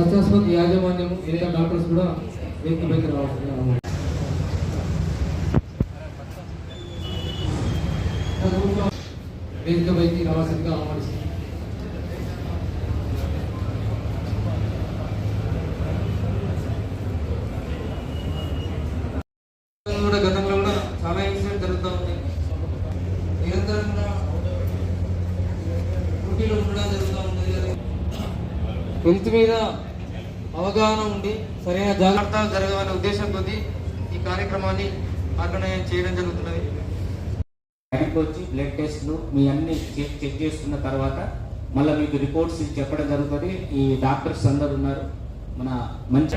చర్చాస్పతి యాజమాన్యం మిగతా డాక్టర్స్ కూడా వ్యక్తి వేదికపైకి వేదిక వేదికపైకి రావాల్సిందిగా ఆహ్వానిస్తున్నాను కూడా గతంలో కూడా చాలా ఇన్సిడెంట్ జరుగుతూ ఉంది నిరంతరంగా డ్యూటీలో ఉండడం జరుగుతూ ఉంది హెల్త్ మీద అవగాహన ఉండి సరైన జాగ్రత్త జరగాలనే ఉద్దేశంతో ఈ కార్యక్రమాన్ని ఆర్గనైజ్ చేయడం జరుగుతున్నది. బ్యాంక్ వచ్చి బ్లడ్ టెస్ట్లు మీ అన్ని చెక్ చెక్ చేసుకున్న తర్వాత మళ్ళీ మీకు రిపోర్ట్స్ చెప్పడం జరుగుతుంది. ఈ డాక్టర్స్ అందరు ఉన్నారు. మన మంచి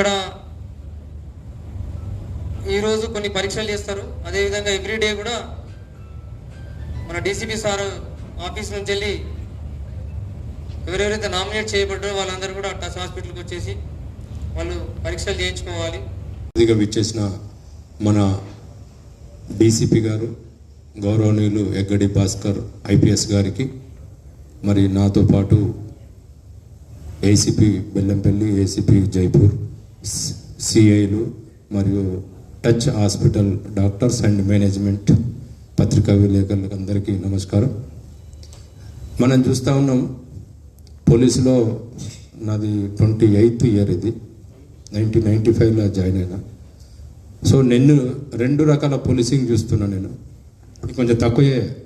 ఇక్కడ ఈరోజు కొన్ని పరీక్షలు చేస్తారు. అదేవిధంగా ఎవ్రీడే కూడా మన డీసీపీ సార్ ఆఫీస్ నుంచి వెళ్ళి ఎవరెవరైతే నామినేట్ చేయబడ్డారో వాళ్ళందరూ కూడా టచ్ హాస్పిటల్కి వచ్చేసి వాళ్ళు పరీక్షలు చేయించుకోవాలి. ఇదిగా విచ్చేసిన మన డీసీపీ గారు గౌరవనీయులు ఎగ్గడి భాస్కర్ ఐపీఎస్ గారికి మరి నాతో పాటు ఏసీపీ బెల్లంపల్లి ఏసీపీ జైపూర్ సిఐలు మరియు touch hospital doctors and management పత్రికా విలేకరులకు అందరికీ నమస్కారం. మనం చూస్తూ ఉన్నాం పోలీసులో నాది ట్వంటీ ఎయిత్ ఇయర్ ఇది నైన్టీన్ నైంటీ ఫైవ్లో జాయిన్ అయినా. సో నేను రెండు రకాల పోలీసింగ్ చూస్తున్నా నేను. కొంచెం తక్కువే.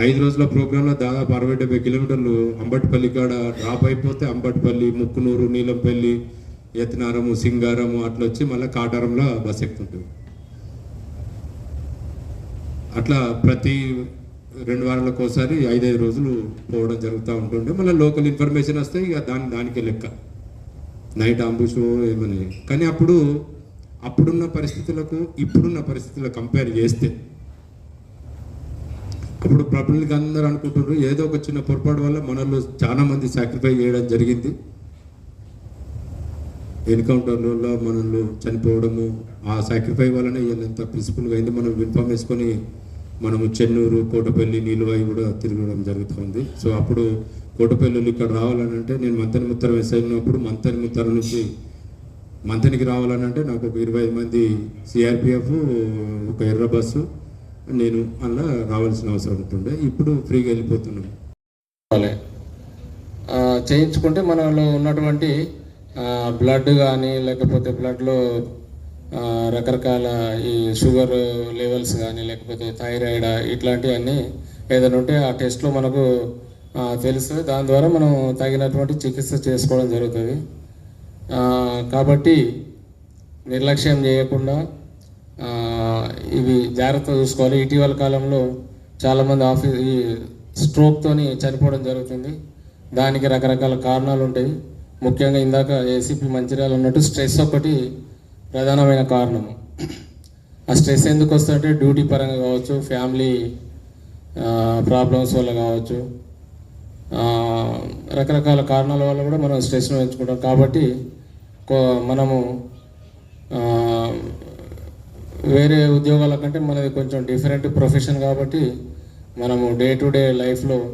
ఐదు రోజుల ప్రోగ్రాంలో దాదాపు అరవై డెబ్బై కిలోమీటర్లు అంబటిపల్లి కాడ డ్రాప్ అయిపోతే అంబటిపల్లి ముక్కునూరు నీలంపల్లి ఎత్నారము సింగారము అట్లా వచ్చి మళ్ళీ కాటారంలో బస్ ఎక్కుతుంటుంది. అట్లా ప్రతి రెండు వారాలకు ఒకసారి ఐదైదు రోజులు పోవడం జరుగుతూ ఉంటుండే. మళ్ళీ లోకల్ ఇన్ఫర్మేషన్ వస్తే ఇక దాని దానికే లెక్క. నైట్ అంబుష్ ఏమని. కానీ అప్పుడు అప్పుడున్న పరిస్థితులకు ఇప్పుడున్న పరిస్థితులకు కంపేర్ చేస్తే అప్పుడు పబ్లిక్ అందరూ అనుకుంటున్నారు ఏదో ఒక చిన్న పొరపాటు వల్ల మనలో చాలా మంది సాక్రిఫై చేయడం జరిగింది. ఎన్కౌంటర్లలో మనల్ని చనిపోవడము ఆ సాక్రిఫై వల్లనే ఎంత పీస్ఫుల్గా అయింది మనం ఇన్ఫామ్ వేసుకొని మనము చెన్నూరు కోటపల్లి నీలువాయి కూడా తిరగడం జరుగుతుంది సో అప్పుడు కోటపల్లి ఇక్కడ రావాలని అంటే నేను మంతని ముత్తరం ఎస్ఐ మంతని ముత్తరం నుంచి మంతనికి రావాలని అంటే నాకు ఒక ఇరవై ఐదు మంది సిఆర్పిఎఫ్ ఒక ఎర్ర బస్సు నేను అలా రావాల్సిన అవసరం ఉంటుండే. ఇప్పుడు ఫ్రీగా వెళ్ళిపోతున్నాను చేయించుకుంటే మనలో ఉన్నటువంటి బ్లడ్ కానీ లేకపోతే బ్లడ్లో రకరకాల ఈ షుగర్ లెవెల్స్ కానీ లేకపోతే థైరాయిడ్ ఇట్లాంటివన్నీ ఏదైనా ఉంటే ఆ టెస్ట్లో మనకు తెలుస్తుంది. దాని ద్వారా మనం తగినటువంటి చికిత్స చేసుకోవడం జరుగుతుంది. కాబట్టి నిర్లక్ష్యం చేయకుండా ఇవి జాగ్రత్త చూసుకోవాలి. ఇటీవల కాలంలో చాలామంది ఆఫీస్ ఈ స్ట్రోక్తోని చనిపోవడం జరుగుతుంది. దానికి రకరకాల కారణాలు ఉంటాయి ముఖ్యంగా ఇందాక ఏసీపీ మంచిర్యాల ఉన్నట్టు స్ట్రెస్ ఒకటి ప్రధానమైన కారణము ఆ స్ట్రెస్ ఎందుకు వస్తుందంటే డ్యూటీ పరంగా కావచ్చు ఫ్యామిలీ ప్రాబ్లమ్స్ వల్ల కావచ్చు. రకరకాల కారణాల వల్ల కూడా మనం స్ట్రెస్ను పెంచుకుంటాం. కాబట్టి కో- మనము వేరే ఉద్యోగాల కంటే మనది కొంచెం డిఫరెంట్ ప్రొఫెషన్ కాబట్టి మనము డే టు డే లైఫ్లో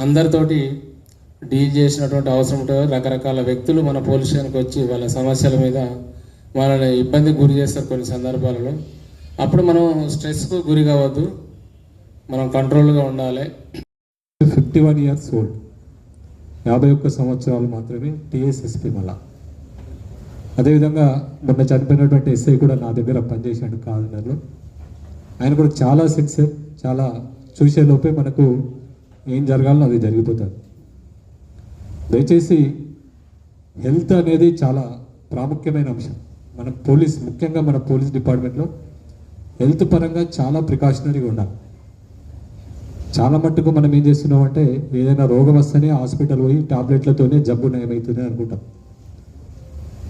అందరితోటి డీల్ చేసినటువంటి అవసరం ఉంటుంది. రకరకాల వ్యక్తులు మన పోలీస్ స్టేషన్కి వచ్చి వాళ్ళ సమస్యల మీద మనల్ని ఇబ్బందికి గురి చేస్తారు కొన్ని సందర్భాలలో. అప్పుడు మనం స్ట్రెస్కు గురి కావద్దు. మనం కంట్రోల్గా ఉండాలి. Fifty one years old. యాభై ఒక్క సంవత్సరాలు మాత్రమే టీఎస్ఎస్పీ మళ్ళా. అదేవిధంగా మొన్న చనిపోయినటువంటి ఎస్ఐ కూడా నా దగ్గర పనిచేసాడు కాకినాడలో ఆయన కూడా చాలా సిన్సియర్ చాలా చూసే లోపే మనకు ఏం జరగాలో అది జరిగిపోతుంది దయచేసి హెల్త్ అనేది చాలా ప్రాముఖ్యమైన అంశం. మన పోలీస్ ముఖ్యంగా మన పోలీస్ డిపార్ట్మెంట్లో హెల్త్ పరంగా చాలా ప్రికాషనరీగా ఉండాలి. చాలా మట్టుకు మనం ఏం చేస్తున్నాం అంటే ఏదైనా రోగం వస్తేనే హాస్పిటల్ పోయి టాబ్లెట్లతోనే జబ్బు నయమవుతుంది అనుకుంటాం.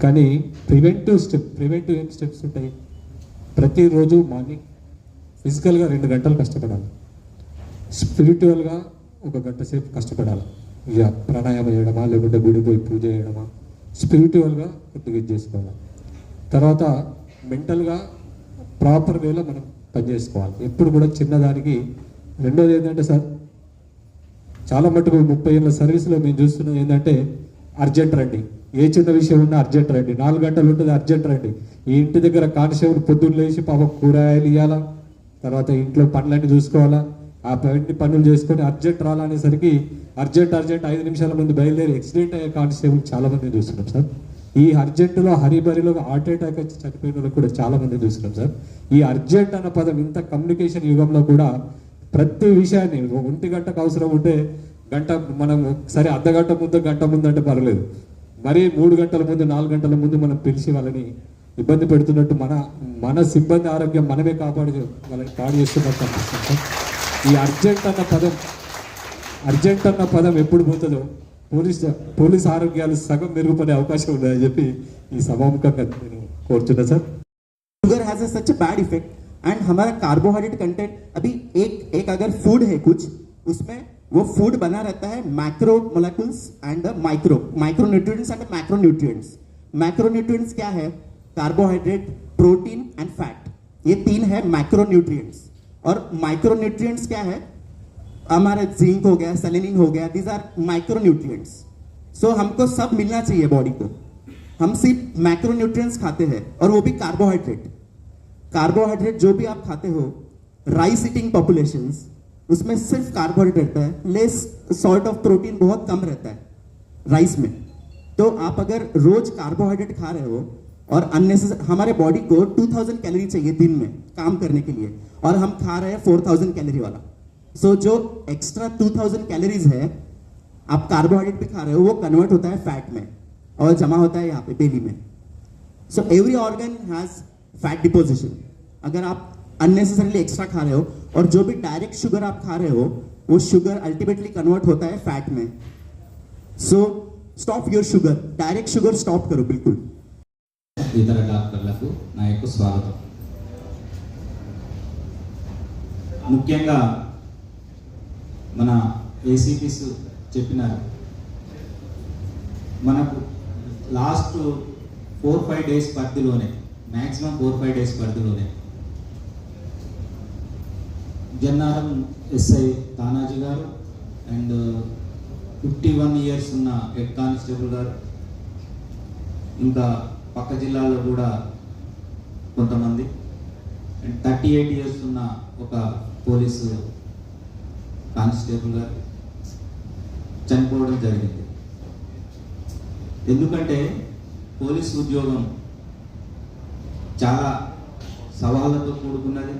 కానీ ప్రివెంటివ్ స్టెప్ ప్రివెంటివ్ ఏం స్టెప్స్ ఉంటాయి? ప్రతిరోజు మార్నింగ్ ఫిజికల్గా రెండు గంటలు కష్టపడాలి. స్పిరిచువల్గా ఒక గంట సేపు కష్టపడాలి. ఇక ప్రాణాయామం చేయడమా లేకుంటే గుడి పోయి పూజ చేయడమా? స్పిరిచువల్గా కొద్దిగా చేసుకోవాలి. తర్వాత మెంటల్గా ప్రాపర్ వేలో మనం పనిచేసుకోవాలి. ఎప్పుడు కూడా చిన్నదానికి. రెండోది ఏంటంటే సార్ చాలా మటుకు ముప్పై ఏళ్ళ సర్వీస్లో మేము చూస్తున్నది ఏంటంటే అర్జెంట్ రండి. ఏ చిన్న విషయం ఉన్నా అర్జెంట్ రండి. నాలుగు గంటలు ఉంటుంది అర్జెంట్ రండి. ఈ ఇంటి దగ్గర కానిస్టేబుల్ పొద్దున్న లేచి పాప కూరగాయలు ఇవ్వాలా తర్వాత ఇంట్లో పనులన్నీ చూసుకోవాలా? ఆ పని పనులు చేసుకొని అర్జెంట్ రాలనేసరికి అర్జెంట్ అర్జెంట్ ఐదు నిమిషాల ముందు బయలుదేరి యాక్సిడెంట్ అయ్యే కానిస్టేబుల్ చాలా మంది చూస్తున్నాం సార్ ఈ అర్జెంటులో హరిబరిలో హార్ట్ అటాక్ వచ్చి చనిపోయిన వాళ్ళు కూడా చాలా మంది చూస్తున్నాం సార్ ఈ అర్జెంట్ అన్న పదం ఇంత కమ్యూనికేషన్ యుగంలో కూడా ప్రతి విషయాన్ని ఒంటి గంటకు అవసరం ఉంటే గంట మనం సరే అర్ధ గంట ముందు గంట ముందు అంటే పర్లేదు మరీ మూడు గంటల ముందు నాలుగు గంటల ముందు మనం పిలిచి వాళ్ళని ఇబ్బంది పెడుతున్నట్టు మన మన సిబ్బంది ఆరోగ్యం మనమే కాపాడు వాళ్ళని పాడు చేస్తున్నట్టు అనిపిస్తుంది సార్. ఈ అర్జెంట్ అన్న పదం అర్జెంట్ అన్న పదం ఎప్పుడు పోతుందో పోలీస్ పోలీస్ ఆరోగ్యాలు సగం మెరుగుపడే అవకాశం ఉందని చెప్పి ఈ సభాముఖంగా నేను కోరుతున్నా sir sugar has a such bad effect and हमारा कार्बोहाइड्रेट कंटेंट अभी एक एक अगर फूड है कुछ उसमें वो फूड बना रहता है macro molecules and micro micro nutrients and macro nutrients macro nutrients क्या है कार्बोहाइड्रेट प्रोटीन एंड फैट ये तीन है मैक्रो न्यूट्रिएंट्स और माइक्रो न्यूट्रिएंट्स क्या है? हमारा जिंक हो गया सेलेनिन हो गया these are micronutrients so हमको सब मिलना चाहिए बॉडी को। हम सिर्फ़ मैक्रो न्यूट्रिएंट्स खाते हैं और वो भी कार्बोहाइड्रेट कार्बोहाइड्रेट जो भी आप खाते हो राइस ईटिंग पॉपुलेशन उसमें सिर्फ़ कार्बोहाइड्रेट रहता है लेस सॉल्ट ऑफ़ प्रोटीन बहुत कम रहता है राइस में। तो आप अगर रोज कार्बोहाइड्रेट खा रहे हो और अननेसेसरी हमारे बॉडी को 2000 कैलोरी चाहिए दिन में काम करने के लिए। और हम खा रहे हैं 4000 कैलोरी वाला। सो so, जो एक्स्ट्रा 2000 कैलोरीज है आप कार्बोहाइड्रेट भी खा रहे हो वो कन्वर्ट होता है फैट में। और जमा होता है यहाँ पे बेली में। So every organ has fat deposition अगर आप अननेसेसरीली एक्स्ट्रा खा रहे हो और जो भी डायरेक्ट शुगर आप खा रहे हो वो शुगर अल्टीमेटली कन्वर्ट होता है फैट में। So stop your sugar direct sugar stop करो बिल्कुल। ఇతర డాక్టర్లకు నా యొక్క స్వాగతం. ముఖ్యంగా మన ఏసీపీస్ చెప్పినారు. మనకు లాస్ట్ ఫోర్ ఫైవ్ డేస్ పరిధిలోనే మ్యాక్సిమం ఫోర్ ఫైవ్ డేస్ పరిధిలోనే జన్నారం ఎస్ఐ తానాజీ గారు అండ్ ఫిఫ్టీ వన్ ఇయర్స్ ఉన్న హెడ్ కానిస్టేబుల్ గారు ఇంకా పక్క జిల్లాలో కూడా కొంతమంది. అండ్ థర్టీ ఎయిట్ ఇయర్స్ ఉన్న ఒక పోలీసు కానిస్టేబుల్ గారు చనిపోవడం జరిగింది. ఎందుకంటే పోలీస్ ఉద్యోగం చాలా సవాళ్ళతో కూడుకున్నది.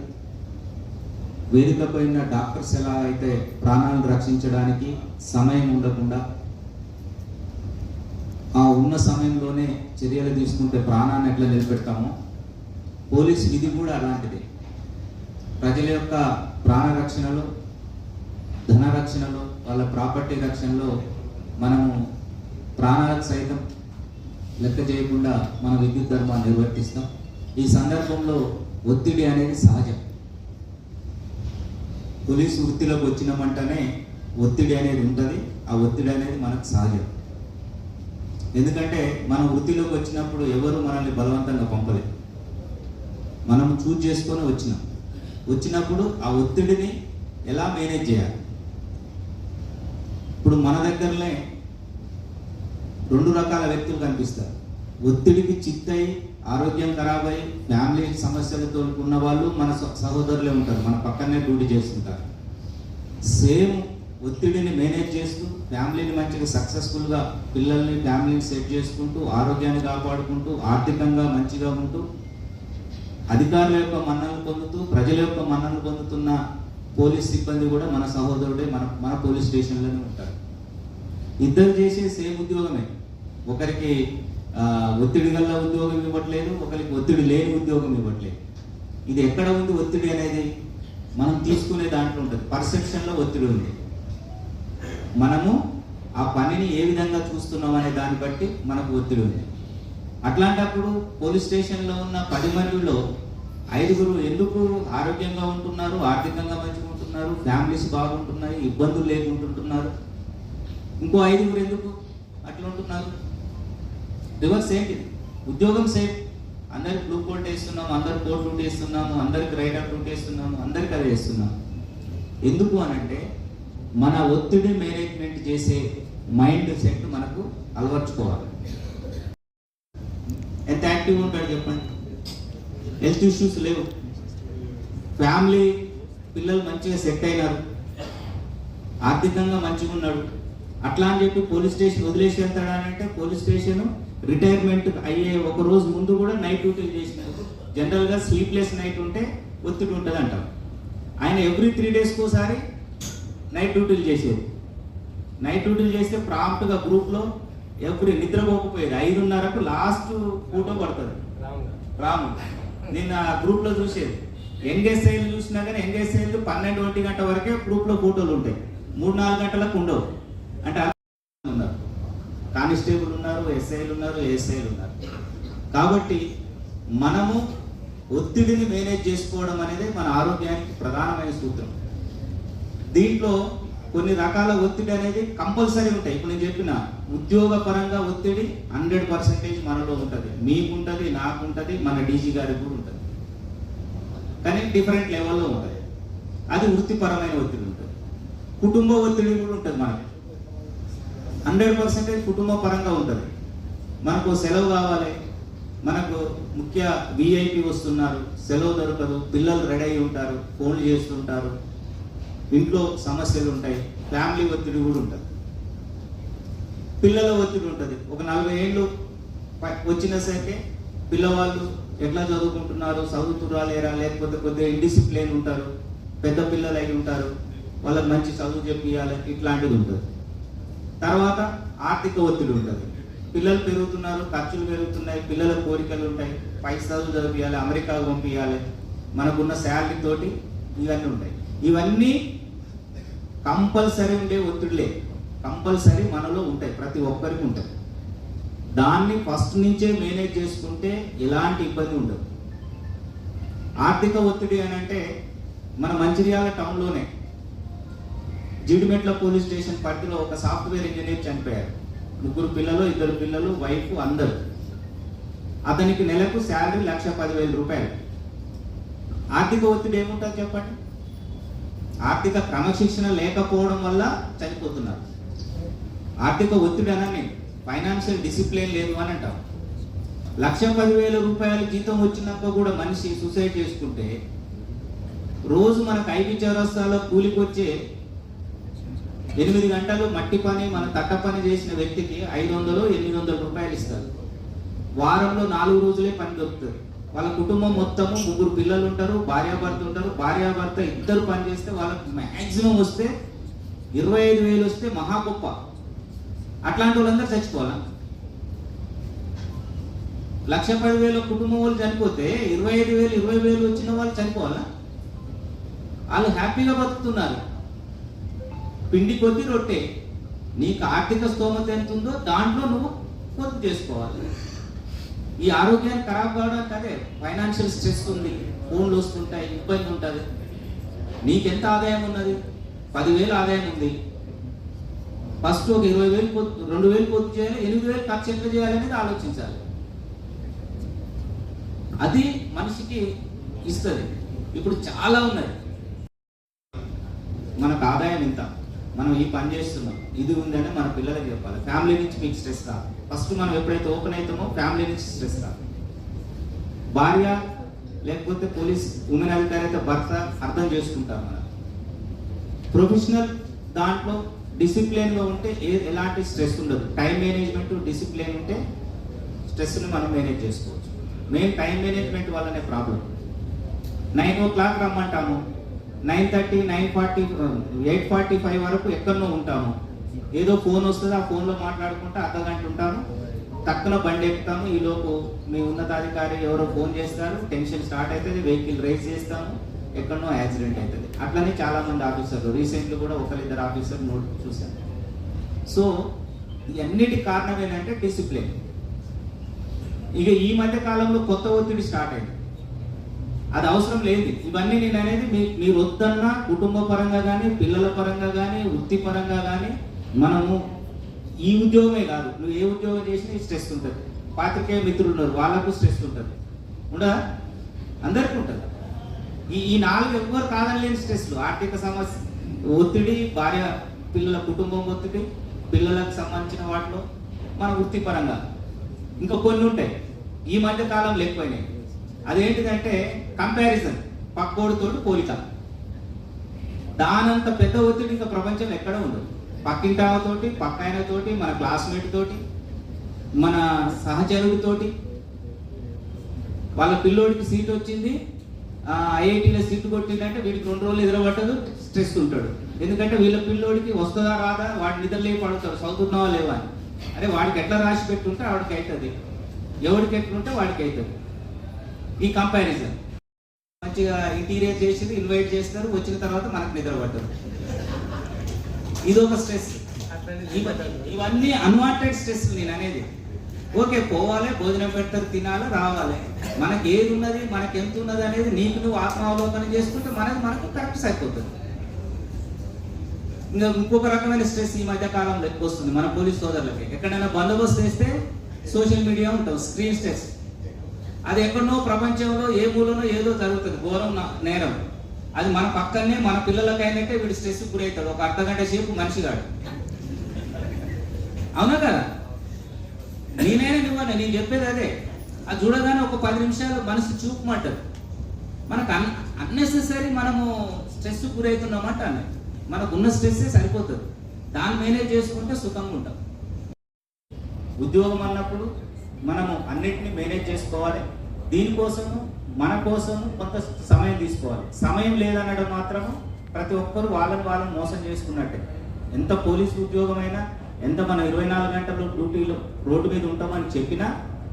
వేదికపై ఉన్న డాక్టర్స్ ఎలా అయితే ప్రాణాలను రక్షించడానికి సమయం ఉండకుండా ఆ ఉన్న సమయంలోనే చర్యలు తీసుకుంటే ప్రాణాన్ని ఎట్లా నిలబెడతామో పోలీస్ విధి కూడా అలాంటిది. ప్రజల యొక్క ప్రాణ రక్షణలో ధన రక్షణలో వాళ్ళ ప్రాపర్టీ రక్షణలో మనము ప్రాణాలకు సైతం లెక్క చేయకుండా మన విద్యుత్ ధర్మాన్ని నిర్వర్తిస్తాం. ఈ సందర్భంలో ఒత్తిడి అనేది సహజం. పోలీసు వృత్తిలోకి వచ్చినామంటేనే ఒత్తిడి అనేది ఉంటుంది. ఆ ఒత్తిడి అనేది మనకు సహజం. ఎందుకంటే మనం వృత్తిలోకి వచ్చినప్పుడు ఎవరు మనల్ని బలవంతంగా పంపలేదు మనం చూజ్ చేసుకొని వచ్చినాం. వచ్చినప్పుడు ఆ ఒత్తిడిని ఎలా మేనేజ్ చేయాలి? ఇప్పుడు మన దగ్గరనే రెండు రకాల వ్యక్తులు కనిపిస్తారు. ఒత్తిడికి చిత్తై ఆరోగ్యం ఖరాబ్ అయి ఫ్యామిలీ సమస్యలతో ఉన్న వాళ్ళు మన సహోదరులే ఉంటారు. మన పక్కనే డ్యూటీ చేస్తుంటారు. సేమ్ ఒత్తిడిని మేనేజ్ చేస్తూ ఫ్యామిలీని మంచిగా సక్సెస్ఫుల్గా పిల్లల్ని ఫ్యామిలీని సెట్ చేసుకుంటూ ఆరోగ్యాన్ని కాపాడుకుంటూ ఆర్థికంగా మంచిగా ఉంటూ అధికారుల యొక్క మన్నలు పొందుతూ ప్రజల యొక్క మన్నలు పొందుతున్న పోలీస్ సిబ్బంది కూడా మన సహోదరుడే మన మన పోలీస్ స్టేషన్లోనే ఉంటారు. ఇద్దరు చేసే సేమ్ ఉద్యోగమే. ఒకరికి ఒత్తిడి గల ఉద్యోగం ఇవ్వట్లేదు ఒకరికి ఒత్తిడి లేని ఉద్యోగం ఇవ్వట్లేదు. ఇది ఎక్కడ ఉంది ఒత్తిడి అనేది? మనం తీసుకునే దాంట్లో ఉంటుంది. పర్సెప్షన్లో ఒత్తిడి ఉంది. మనము ఆ పనిని ఏ విధంగా చూస్తున్నాం అనే దాన్ని బట్టి మనకు ఒత్తిడి ఉంది. అట్లాంటప్పుడు పోలీస్ స్టేషన్లో ఉన్న పది మందిలో ఐదుగురు ఎందుకు ఆరోగ్యంగా ఉంటున్నారు ఆర్థికంగా మంచిగా ఉంటున్నారు ఫ్యామిలీస్ బాగుంటున్నాయి ఇబ్బందులు లేకుంటుంటున్నారు? ఇంకో ఐదుగురు ఎందుకు అట్లా ఉంటున్నారు? రివర్స్ ఏంటి? ఉద్యోగం సేఫ్. అందరికి బ్లూ కోట్ వేస్తున్నాము అందరు కోట్ రూట్ వేస్తున్నాము అందరికి రైడర్ రూట్ వేస్తున్నాము అందరికి అది వేస్తున్నాము ఎందుకు అనంటే మన ఒత్తిడి మేనేజ్మెంట్ చేసే మైండ్ సెట్ మనకు అలవర్చుకోవాలి. ఎంత యాక్టివ్ ఉంటాడు చెప్పండి? హెల్త్ ఇష్యూస్ లేవు. ఫ్యామిలీ పిల్లలు మంచిగా సెట్ అయినారు. ఆర్థికంగా మంచిగా ఉన్నాడు. అట్లా అని చెప్పి పోలీస్ స్టేషన్ వదిలేసి వెళ్తాడా అంటే పోలీస్ స్టేషన్ రిటైర్మెంట్ అయ్యే ఒక రోజు ముందు కూడా నైట్ డ్యూటీలు చేసినారు. జనరల్గా స్లీప్లెస్ నైట్ ఉంటే ఒత్తిడి ఉంటుంది అంటాం ఆయన ఎవ్రీ త్రీ డేస్కి ఒకసారి నైట్ డ్యూటీలు చేసేది. నైట్ డ్యూటీలు చేస్తే ప్రాంప్ట్గా గ్రూప్లో ఎప్పుడు నిద్రపోకపోయేది. ఐదున్నరకు లాస్ట్ ఫోటో పడుతుంది. రాము. నేను ఆ గ్రూప్లో చూసేది. ఎంగేజ్ఐలు చూసినా కానీ ఎంగేజ్ఐలు పన్నెండు ఒంటి గంట వరకే గ్రూప్లో ఫోటోలు ఉంటాయి. మూడు నాలుగు గంటలకు ఉండవు. అంటే ఉన్నారు. కానిస్టేబుల్ ఉన్నారు ఎస్ఐలు ఉన్నారు ఎస్ఐలు ఉన్నారు. కాబట్టి మనము ఒత్తిడిని మేనేజ్ చేసుకోవడం అనేది మన ఆరోగ్యానికి ప్రధానమైన సూత్రం. దీంట్లో కొన్ని రకాల ఒత్తిడి అనేది కంపల్సరీ ఉంటాయి. ఇప్పుడు నేను చెప్పిన ఉద్యోగ పరంగా ఒత్తిడి హండ్రెడ్ పర్సెంటేజ్ మనలో ఉంటుంది. మీకుంటుంది నాకుంటుంది మన డీజీ గారికి కూడా ఉంటుంది. కానీ డిఫరెంట్ లెవెల్లో ఉంటుంది. అది వృత్తిపరమైన ఒత్తిడి ఉంటుంది. కుటుంబ ఒత్తిడి కూడా ఉంటుంది మనకి. హండ్రెడ్ పర్సెంటేజ్ కుటుంబ పరంగా ఉంటుంది. మనకు సెలవు కావాలి. మనకు ముఖ్య విఐపి వస్తున్నారు. సెలవు దొరకదు. పిల్లలు రెడీ అయి ఉంటారు. ఫోన్లు చేస్తుంటారు. ఇంట్లో సమస్యలు ఉంటాయి ఫ్యామిలీ ఒత్తిడి కూడా ఉంటుంది. పిల్లల ఒత్తిడి ఉంటుంది. ఒక నలభై ఏళ్ళు వచ్చిన సరికి పిల్లవాళ్ళు ఎట్లా చదువుకుంటున్నారు చదువుతురా లేరా లేకపోతే కొద్దిగా ఇండిసిప్లిన్ ఉంటారు పెద్ద పిల్లలు అయి ఉంటారు వాళ్ళకి మంచి చదువు చెప్పియాలి ఇట్లాంటిది ఉంటుంది. తర్వాత ఆర్థిక ఒత్తిడి ఉంటుంది. పిల్లలు పెరుగుతున్నారు ఖర్చులు పెరుగుతున్నాయి పిల్లల కోరికలు ఉంటాయి. పై చదువు చదివియాలి అమెరికాకు పంపించాలి మనకున్న శాలరీ తోటి ఇవన్నీ ఉంటాయి. ఇవన్నీ కంపల్సరీ ఉండే ఒత్తిడిలే. కంపల్సరీ మనలో ఉంటాయి. ప్రతి ఒక్కరికి ఉంటాయి. దాన్ని ఫస్ట్ నుంచే మేనేజ్ చేసుకుంటే ఎలాంటి ఇబ్బంది ఉండదు. ఆర్థిక ఒత్తిడి అని అంటే మన మంచిర్యాల టౌన్లోనే జీడిమెట్ల పోలీస్ స్టేషన్ పరిధిలో ఒక సాఫ్ట్వేర్ ఇంజనీర్ చనిపోయారు. ముగ్గురు పిల్లలు ఇద్దరు పిల్లలు వైఫ్ అందరు. అతనికి నెలకు శాలరీ లక్ష పదివేల రూపాయలు. ఆర్థిక ఒత్తిడి ఏముంటుంది చెప్పండి? ఆర్థిక క్రమశిక్షణ లేకపోవడం వల్ల చనిపోతున్నారు. ఆర్థిక ఒత్తిడి అనని ఫైనాన్షియల్ డిసిప్లిన్ లేదు అని అంటాం. లక్ష పదివేల రూపాయల జీతం వచ్చినాక కూడా మనిషి సూసైడ్ చేసుకుంటే రోజు మనకు ఐదు చౌరస్తాలో కూలికొచ్చే ఎనిమిది గంటలు మట్టి పని మన తట్ట పని చేసిన వ్యక్తికి ఐదు వందలు ఎనిమిది వందల రూపాయలు ఇస్తారు. వారంలో నాలుగు రోజులే పని దొరుకుతుంది. వాళ్ళ కుటుంబం మొత్తము ముగ్గురు పిల్లలు ఉంటారు భార్యాభర్త ఉంటారు. భార్యాభర్త ఇద్దరు పనిచేస్తే వాళ్ళకి మ్యాక్సిమం వస్తే ఇరవై ఐదు వేలు వస్తే మహా గొప్ప. అట్లాంటి వాళ్ళందరూ చచ్చిపోవాలా? లక్ష పది వేల కుటుంబం వాళ్ళు చనిపోతే ఇరవై ఐదు వేలు ఇరవై వేలు వచ్చిన వాళ్ళు చనిపోవాలా? వాళ్ళు హ్యాపీగా బతుకుతున్నారు. పిండి కొద్ది రొట్టె. నీకు ఆర్థిక స్తోమత ఎంత ఉందో దాంట్లో నువ్వు పొద్దు చేసుకోవాలి. ఈ ఆరోగ్యాన్ని ఖరాబ్ కావడానికి అదే ఫైనాన్షియల్ స్ట్రెస్ ఉంది ఫోన్లు వస్తుంటాయి ఇబ్బంది ఉంటుంది. నీకెంత ఆదాయం ఉన్నది? పదివేలు ఆదాయం ఉంది. ఫస్ట్ ఒక ఇరవై వేలు పొద్దు రెండు వేలు పొద్దు చేయాలి ఎనిమిది వేలు ఖర్చు ఎంత చేయాలనేది ఆలోచించాలి. అది మనిషికి ఇస్తుంది. ఇప్పుడు చాలా ఉన్నాయి. మనకు ఆదాయం ఇంత మనం ఈ పని చేస్తున్నాం. ఇది ఉందని మన పిల్లలకి చెప్పాలి. ఫ్యామిలీ నుంచి మీకు స్ట్రెస్ రాదు. ఫస్ట్ మనం ఎప్పుడైతే ఓపెన్ అవుతామో ఫ్యామిలీ నుంచి స్ట్రెస్ రాదు. భార్య లేకపోతే పోలీస్ ఉమెన్ అధికారి అయితే భర్త అర్థం చేసుకుంటాం మనం. ప్రొఫెషనల్ దాంట్లో డిసిప్లిన్లో ఉంటే ఏ ఎలాంటి స్ట్రెస్ ఉండదు. టైం మేనేజ్మెంట్ డిసిప్లిన్ ఉంటే స్ట్రెస్ని మనం మేనేజ్ చేసుకోవచ్చు. మెయిన్ టైం మేనేజ్మెంట్ వల్లనే problem nine o'clock రమ్మంటాము. Nine thirty nine forty eight forty five వరకు ఎక్కడనో ఉంటాము. ఏదో ఫోన్ వస్తుంది ఆ ఫోన్లో మాట్లాడుకుంటా అర్ధ గంట ఉంటాము. తక్కువ బండి ఎక్కుతాము. ఈలోపు మీ ఉన్నతాధికారి ఎవరో ఫోన్ చేస్తారు. టెన్షన్ స్టార్ట్ అవుతుంది వెహికల్ రేస్ చేస్తాము. ఎక్కడనో యాక్సిడెంట్ అవుతుంది అట్లనే చాలా మంది ఆఫీసర్లు రీసెంట్లీ కూడా ఒకరిద్దరు ఆఫీసర్ నోట్ చూశాను సో ఇవన్నిటి కారణం ఏంటంటే డిసిప్లిన్. ఇక ఈ మధ్య కాలంలో కొత్త ఒత్తిడి స్టార్ట్ అయింది. అది అవసరం లేదు. ఇవన్నీ నేను అనేది మీ మీరు వద్దన్న కుటుంబ పరంగా కానీ పిల్లల పరంగా కానీ వృత్తి పరంగా కానీ మనము ఈ ఉద్యోగమే కాదు. నువ్వు ఏ ఉద్యోగం చేసినా స్ట్రెస్ ఉంటుంది. పాత్రికేయ మిత్రులు ఉన్నారు వాళ్ళకు స్ట్రెస్ ఉంటుంది. ఉండదా అందరికీ ఉంటుంది. ఈ ఈ నాలుగు ఎవ్వరు కాదనలేని స్ట్రెస్లు. ఆర్థిక సమస్య ఒత్తిడి భార్య పిల్లల కుటుంబం ఒత్తిడి పిల్లలకు సంబంధించిన వాటిలో మన వృత్తిపరంగా. ఇంకా కొన్ని ఉంటాయి. ఈ మధ్య కాలంలో ఎక్కువైనాయి. అదేంటిదంటే కంపారిజన్ పక్కోడితో పోలిక. దానంత పెద్ద ఒత్తిడి ఇంకా ప్రపంచంలో ఎక్కడ ఉండదు. పక్కింటి తోటి పక్క తోటి మన క్లాస్మేట్ తోటి మన సహచరుడితోటి వాళ్ళ పిల్లోడికి సీట్ వచ్చింది ఐఐటీలో సీట్ కొట్టిందంటే వీడికి రెండు రోజులు ఎదురబట్టదు స్ట్రెస్ ఉంటాడు. ఎందుకంటే వీళ్ళ పిల్లోడికి వస్తుందా రాదా? వాడి నిద్రలే పడతాడు. చదువుతున్నావా లేవా అని. అరే వాడికి ఎట్లా రాసి పెట్టుంటే ఆవిడకి అవుతుంది. ఎవడికి ఎట్లుంటే వాడికి అవుతుంది. ఈ కంపారిజన్ మంచిగా ఇంటీరియర్ చేసి ఇన్వైట్ చేస్తారు వచ్చిన తర్వాత మనకు నిద్ర పట్టదు. ఇది ఒక స్ట్రెస్ ఇవన్నీ అన్వాంటెడ్ స్ట్రెస్ నేను అనేది. ఓకే పోవాలి భోజనం పెడతారు తినాలి రావాలి. మనకి ఏది ఉన్నది మనకి ఎంత ఉన్నది అనేది నీకు నువ్వు ఆత్మావలోకనం చేసుకుంటే మనకి మనకు కరెక్ట్ సరిపోతుంది. ఇంకా ఇంకొక రకమైన స్ట్రెస్ ఈ మధ్య కాలంలో ఎక్కువ వస్తుంది మన పోలీస్ సోదరులకి. ఎక్కడైనా బందోబస్తు చేస్తే సోషల్ మీడియా ఉంటాం స్క్రీన్ స్ట్రెస్ అది ఎక్కడనో ప్రపంచంలో ఏ మూలనో ఏదో జరుగుతుంది ఘోరం నేరం. అది మన పక్కనే మన పిల్లలకైనట్టే వీడు స్ట్రెస్ గురవుతాడు. ఒక అర్ధ గంట సేపు మనిషి కాడు అవునా కదా? నేనైనా నివ్వను నేను చెప్పేది అదే. అది చూడగానే ఒక పది నిమిషాలు మనసు చూపమంటారు మనకు అన్ అన్నెసెసరీ మనము స్ట్రెస్ గురవుతున్నామంట అన్న మనకు ఉన్న స్ట్రెస్సే సరిపోతుంది. దాన్ని మేనేజ్ చేసుకుంటే సుఖంగా ఉంటాం. ఉద్యోగం అన్నప్పుడు మనము అన్నిటిని మేనేజ్ చేసుకోవాలి. దీనికోసము మన కోసము కొంత సమయం తీసుకోవాలి. సమయం లేదనడం మాత్రము ప్రతి ఒక్కరు వాళ్ళని వాళ్ళని మోసం చేసుకున్నట్టే. ఎంత పోలీసు ఉద్యోగమైనా ఎంత మనం ఇరవై నాలుగు గంటలు డ్యూటీలో రోడ్డు మీద ఉంటామని చెప్పినా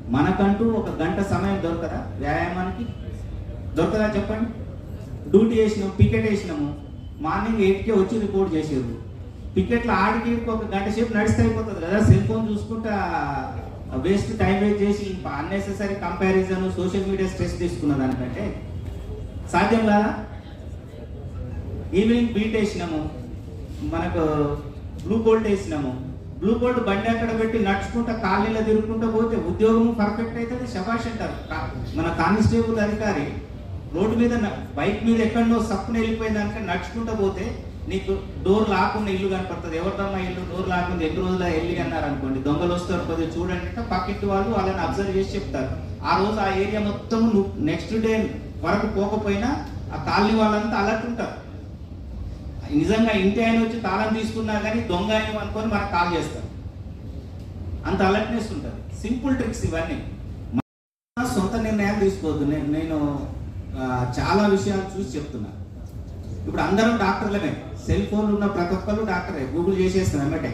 మనకంటూ ఒక గంట సమయం దొరకదా? వ్యాయామానికి దొరకదా చెప్పండి? డ్యూటీ వేసినాము పికెట్ వేసినాము. మార్నింగ్ ఎయిట్కే వచ్చి రిపోర్ట్ చేసేది. పికెట్లు ఆడికి ఒక గంట సేపు నడిస్తే అయిపోతుంది కదా. సెల్ ఫోన్ చూసుకుంటా వేస్ట్ టైం వేస్ట్ చేసి unnecessary comparison social media stress తీసుకున్న దానికంటే సాధ్యం కాదా? ఈవినింగ్ బీట్ వేసినాము మనకు బ్లూ బోల్ట్ వేసినాము. బ్లూ బోల్ట్ బండి అక్కడ పెట్టి నడుచుకుంటా కాలనీలో తిరుగుకుంటూ పోతే ఉద్యోగం పర్ఫెక్ట్ అవుతుంది శబాష్ అంటారు. మన కానిస్టేబుల్ అధికారి రోడ్డు మీద బైక్ మీద ఎక్కడో సప్పున వెళ్ళిపోయింది దానిక నడుచుకుంటూ పోతే నీకు డోర్ లాక్కున్న ఇల్లు కనపడుతుంది. ఎవరిదమ్మా ఇల్లు? డోర్ లాక్కుంది. ఎన్ని రోజులు వెళ్ళి అన్నారు అనుకోండి దొంగలు వస్తారు కొద్దిగా చూడండి అంటే పక్కింటి వాళ్ళు వాళ్ళని అబ్జర్వ్ చేసి చెప్తారు. ఆ రోజు ఆ ఏరియా మొత్తం నువ్వు నెక్స్ట్ డే వరకు పోకపోయినా ఆ కాలనీ వాళ్ళంతా అలర్ట్ ఉంటారు. నిజంగా ఇంటి ఆయన వచ్చి తాళం తీసుకున్నా కానీ దొంగ ఆయన అనుకొని మనకు కాల్ చేస్తారు. అంత అలర్ట్నెస్ ఉంటుంది. సింపుల్ ట్రిక్స్ ఇవన్నీ. సొంత నిర్ణయాలు తీసుకోవద్దు. నేను నేను చాలా విషయాలు చూసి చెప్తున్నా. ఇప్పుడు అందరం డాక్టర్లమే. సెల్ ఫోన్లు ఉన్న ప్రతి ఒక్కరు డాక్టరే. గూగుల్ చేసేస్తారు ఎమ్మటే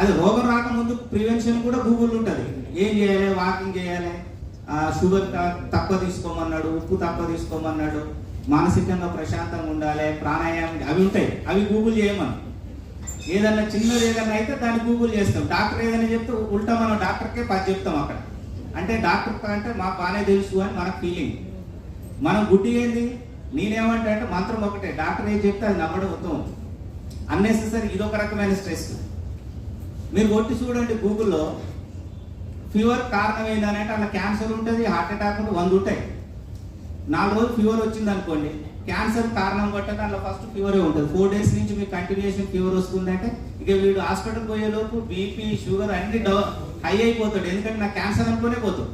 అది రోగం రాకముందు ప్రివెన్షన్ కూడా గూగుల్ ఉంటుంది. ఏం చేయాలి? వాకింగ్ చేయాలి. షుగర్ తక్కువ తీసుకోమన్నాడు ఉప్పు తక్కువ తీసుకోమన్నాడు మానసికంగా ప్రశాంతంగా ఉండాలి ప్రాణాయామం అవి ఉంటాయి. అవి గూగుల్ చేయమను. ఏదన్నా చిన్నది ఏదన్నా అయితే దాన్ని గూగుల్ చేస్తాం. డాక్టర్ ఏదైనా చెప్తే ఉల్టా మనం డాక్టర్కే పది చెప్తాం అక్కడ. అంటే డాక్టర్ అంటే మాకు బాగానే తెలుసు అని మనకు ఫీలింగ్ మనం గుడ్డి ఏంది? నేనేమంటా అంటే మంత్రం ఒకటే డాక్టర్ ఏం చెప్తే అది నమ్మడం ఉత్తమం. అన్నెసెసరీ ఇదొక రకమైన స్ట్రెస్ మీరు కొట్టి చూడండి గూగుల్లో ఫీవర్ కారణం ఏందని అంటే అలా క్యాన్సర్ ఉంటుంది హార్ట్ అటాక్ ఉంటుంది వంద ఉంటాయి. నాలుగు రోజులు ఫీవర్ వచ్చింది అనుకోండి క్యాన్సర్ కారణం కొట్టక అలా ఫస్ట్ ఫీవరే ఉంటుంది. ఫోర్ డేస్ నుంచి మీకు కంటిన్యూషన్ ఫీవర్ వస్తుందంటే ఇక వీడు హాస్పిటల్ పోయేలోపు బీపీ షుగర్ అన్ని డౌ హై అయిపోతాడు. ఎందుకంటే నాకు క్యాన్సర్ అనుకునే పోతాడు.